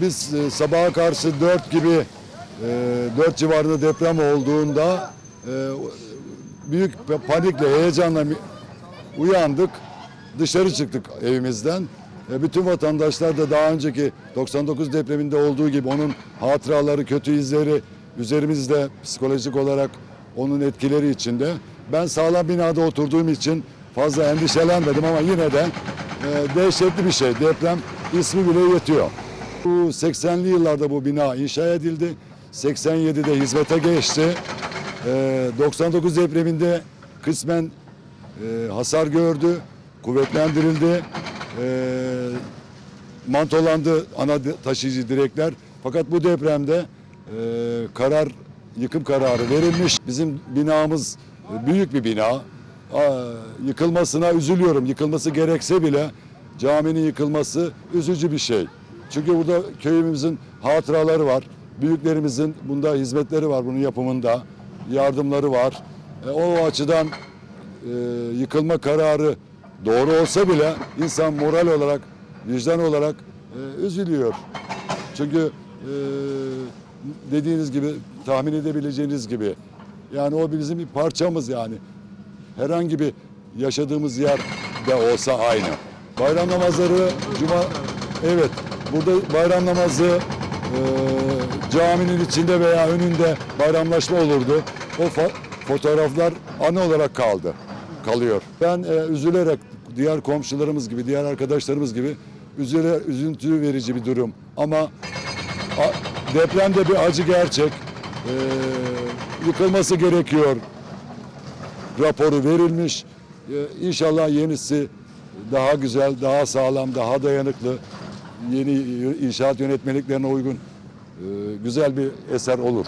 Biz e, sabaha karşı 4 gibi e, 4 civarında deprem olduğunda e, büyük panikle, heyecanla uyandık. Dışarı çıktık evimizden. E, bütün vatandaşlar da daha önceki 99 depreminde olduğu gibi onun hatıraları, kötü izleri üzerimizde psikolojik olarak onun etkileri içinde. Ben sağlam binada oturduğum için fazla endişelenmedim ama yine de e, dehşetli bir şey. Deprem ismi bile yetiyor. Bu 80'li yıllarda bu bina inşa edildi. 87'de hizmete geçti. Ee, 99 depreminde kısmen e, hasar gördü, kuvvetlendirildi. Ee, mantolandı ana taşıyıcı direkler. Fakat bu depremde e, karar yıkım kararı verilmiş. Bizim binamız e, büyük bir bina. Aa, yıkılmasına üzülüyorum. Yıkılması gerekse bile caminin yıkılması üzücü bir şey. Çünkü burada köyümüzün hatıraları var. Büyüklerimizin bunda hizmetleri var bunun yapımında. Yardımları var. E, o açıdan e, yıkılma kararı doğru olsa bile insan moral olarak, vicdan olarak e, üzülüyor. Çünkü e, dediğiniz gibi, tahmin edebileceğiniz gibi yani o bizim bir parçamız yani. Herhangi bir yaşadığımız yer de olsa aynı. Bayram namazları, cuma, evet burada bayram namazı e, caminin içinde veya önünde bayramlaşma olurdu. O fotoğraflar anı olarak kaldı, kalıyor. Ben e, üzülerek diğer komşularımız gibi, diğer arkadaşlarımız gibi üzüle, üzüntü verici bir durum. Ama a- depremde bir acı gerçek. E, yıkılması gerekiyor raporu verilmiş. Ee, İnşallah yenisi daha güzel, daha sağlam, daha dayanıklı, yeni inşaat yönetmeliklerine uygun e, güzel bir eser olur.